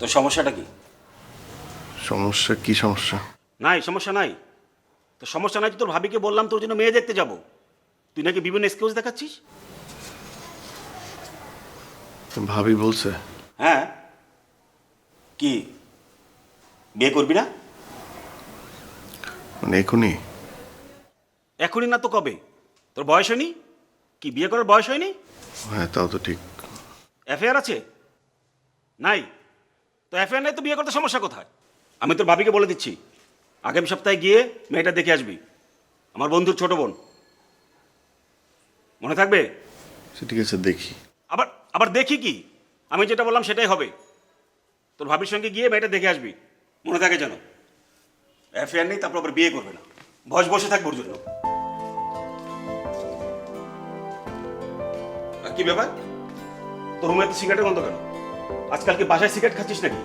তোর সমস্যাটা কি? সমস্যা কি সমস্যা? নাই সমস্যা নাই। তো সমস্যা নাই তো তোর ভাবিকে বললাম তোর জন্য মেয়ে দেখতে যাব। তুই নাকি বিভিন্ন এক্সকিউজ দেখাচ্ছিস? ভাবি বলছে। হ্যাঁ। কি? বিয়ে করবি না? মানে এখনই? এখনই না তো কবে? তোর বয়স হয়নি? কি বিয়ে করার বয়স হয়নি? হ্যাঁ তাও তো ঠিক। অ্যাফেয়ার আছে? নাই। তো নাই তো বিয়ে করতে সমস্যা কোথায়? আমি তোর ভাবিকে বলে দিচ্ছি। আগামী সপ্তাহে গিয়ে মেয়েটা দেখে আসবি। আমার বন্ধুর ছোট বোন। মনে থাকবে? সে ঠিক আছে দেখি। আবার আবার দেখি কি? আমি যেটা বললাম সেটাই হবে। তোর ভাবির সঙ্গে গিয়ে মেয়েটা দেখে আসবি। মনে থাকে যেন। অ্যাফেয়ার নেই তারপর আবার বিয়ে করবে না। বয়স বসে থাকবে ওর জন্য আর কি ব্যাপার? তোর রুমে তো সিগারেটের গন্ধ কেন? আজকাল কি বাসায় সিগারেট খাচ্ছিস নাকি?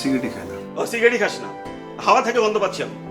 সিগারেটই খাই না। ও সিগারেটই খাস না। হাওয়া থেকে বন্ধ পাচ্ছি আমি।